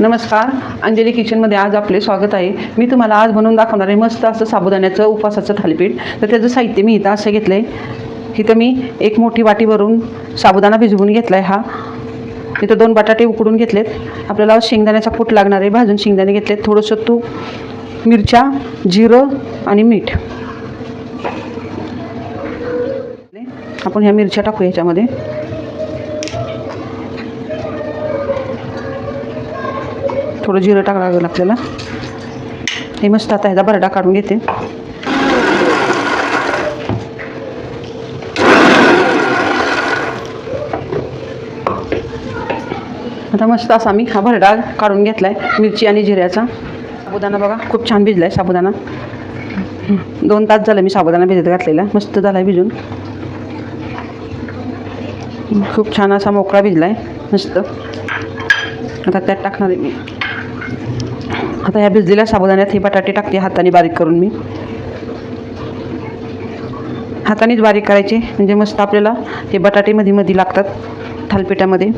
नमस्कार अंजली किचनमध्ये आज आपले स्वागत आहे. मी तुम्हाला आज बनवून दाखवणार आहे मस्त असं साबुदाण्याचं उपवासाचं थालीपीठ. तर त्याचं साहित्य मी इथं असं घेतलं आहे इथं मी एक मोठी वाटी भरून साबुदाणा भिजवून घेतला आहे हा. इथं दोन बटाटे उकडून घेतलेत. आपल्याला शेंगदाण्याचा पूट लागणार आहे. भाजून शेंगदाणे घेतलेत. थोडंसं तूप मिरच्या जिरं आणि मीठ. आपण ह्या मिरच्या टाकू याच्यामध्ये. थोडं जिरं टाकावं लागेल आपल्याला. हे मस्त आता ह्याचा बरडा काढून घेते. आता मस्त असा मी हा भरडा काढून घेतला आहे मिरची आणि जिऱ्याचा. साबुदाणा बघा खूप छान भिजला आहे साबुदाणा. दोन तास झालं मी साबुदाणा भिजत घातलेला मस्त झाला आहे भिजून. खूप छान असा मोकळा भिजला आहे मस्त. आता त्यात टाकणार आहे मी. आता ह्या भिजलेल्या साबुदाण्यात हे बटाटे टाकते हाताने बारीक करून मी. हातानेच बारीक करायचे म्हणजे मस्त आपल्याला हे बटाटे मध्ये मध्ये लागतात थालपिठामध्ये.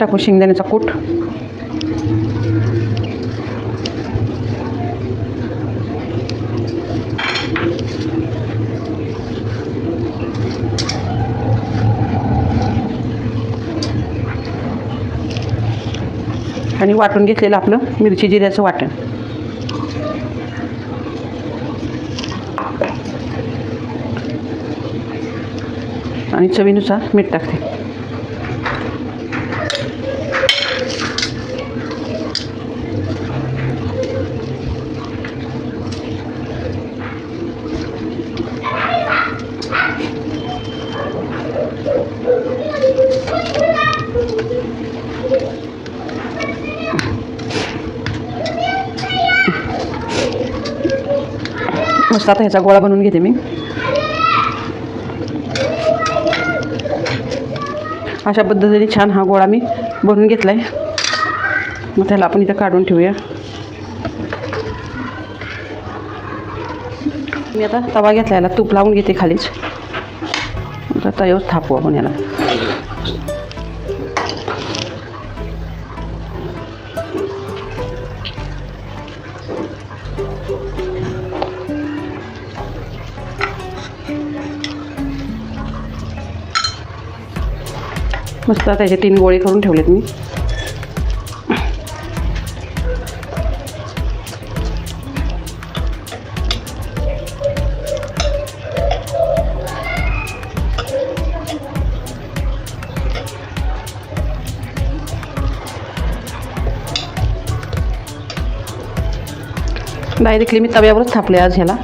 टाकू शेंगदाण्याचा कूट. आणि वाटून घेतलेलं आपलं मिरची जिऱ्याचं वाटण. आणि चवीनुसार मीठ टाकते. मस्त आता ह्याचा गोळा बनवून घेते मी. अशा पद्धतीने छान हा गोळा मी बनवून घेतला आहे मग त्याला आपण इथं काढून ठेवूया. मी आता तवा घेतला याला तूप लावून घेते खालीच. आता तव्यावर थापू आपण याला. मस्त त्याचे तीन गोळे करून ठेवलेत मी डायरेक्टली मी तव्यावरच थापले आज ह्याला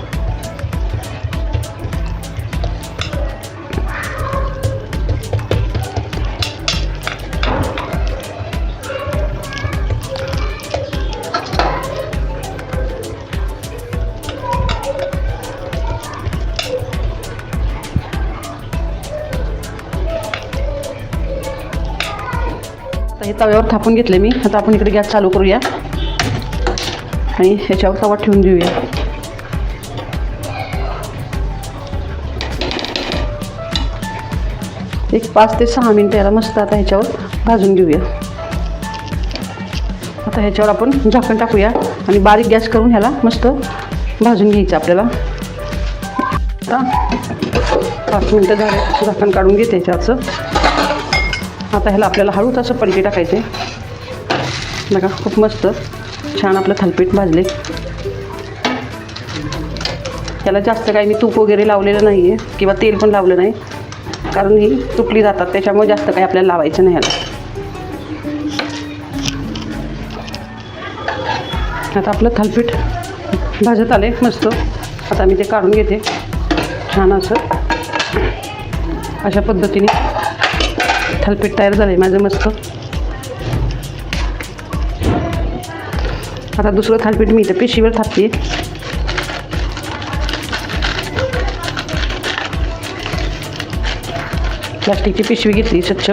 तव्यावर थापून घेतले मी. आता आपण इकडे गॅस चालू करूया. आणि ह्याच्यावर तवा ठेवून देऊया. एक पाच ते सहा मिनटं याला मस्त आता ह्याच्यावर भाजून घेऊया. आता ह्याच्यावर आपण झाकण टाकूया आणि बारीक गॅस करून ह्याला मस्त भाजून घ्यायचं आपल्याला. आता पाच मिनटं झाले झाकण काढून घेते ह्याच्याचं आता ह्याला आपल्याला हळूच असं पलटी टाकायचे. बघा खूप मस्त. छान आपलं थालपीठ भाजले. त्याला जास्त काही मी तूप वगैरे लावलेलं नाही आहे किंवा तेल पण लावलं नाही कारण ही तुटली जातात त्याच्यामुळे जास्त काही आपल्याला लावायचं नाही ह्याला. आता आपलं थालपीठ भाजत आले मस्त. आता मी ते काढून घेते. छान असं. अशा पद्धतीने. थालपीठ तयार झालं आहे माझं मस्त. आता दुसरं थालपीठ मी इथं पिशीवर थापते प्लास्टिकची पिशवी घेतली स्वच्छ.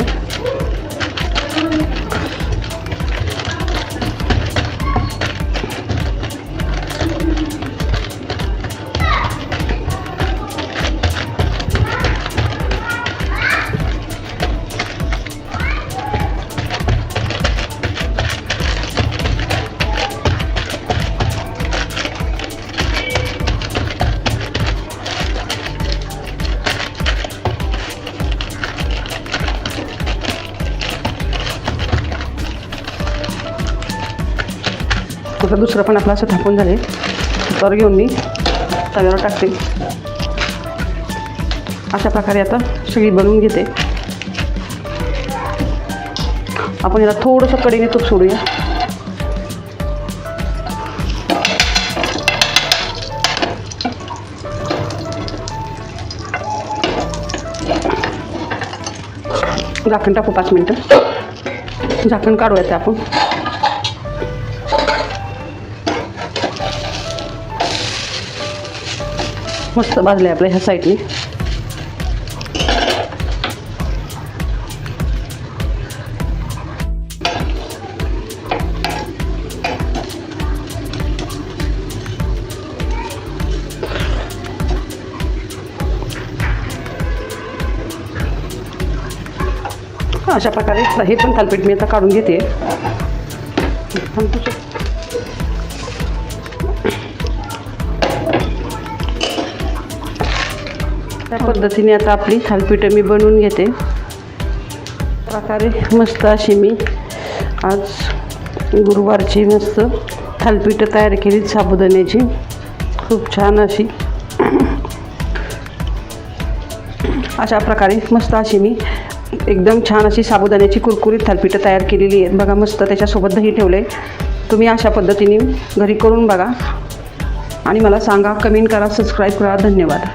बाजूला दुसरं पण आपलं असं थापून झाले तर घेऊन मी तव्यावर टाकते. अशा प्रकारे आता सगळी बनवून घेते. आपण याला थोडंसं कढईने तूप सोडूया. झाकण टाकू पाच मिनटं. झाकण काढूयात आपण. मस्त भाजले आपल्या ह्या साईडने अशा प्रकारे हे पण थालपीठ मी आता काढून घेते. त्या पद्धतीने आता आपली थालपीठं मी बनवून घेते. प्रकारे मस्त अशी मी आज गुरुवारची मस्त थालपीठं तयार केली साबुदाण्याची. खूप छान अशी. अशा प्रकारे मस्त अशी मी एकदम छान अशी साबुदाण्याची कुरकुरीत थालपीठं तयार केलेली आहेत. बघा मस्त त्याच्यासोबत दही ठेवलं आहे तुम्ही अशा पद्धतीने घरी करून बघा. आणि मला सांगा कमेंट करा सबस्क्राईब करा. धन्यवाद.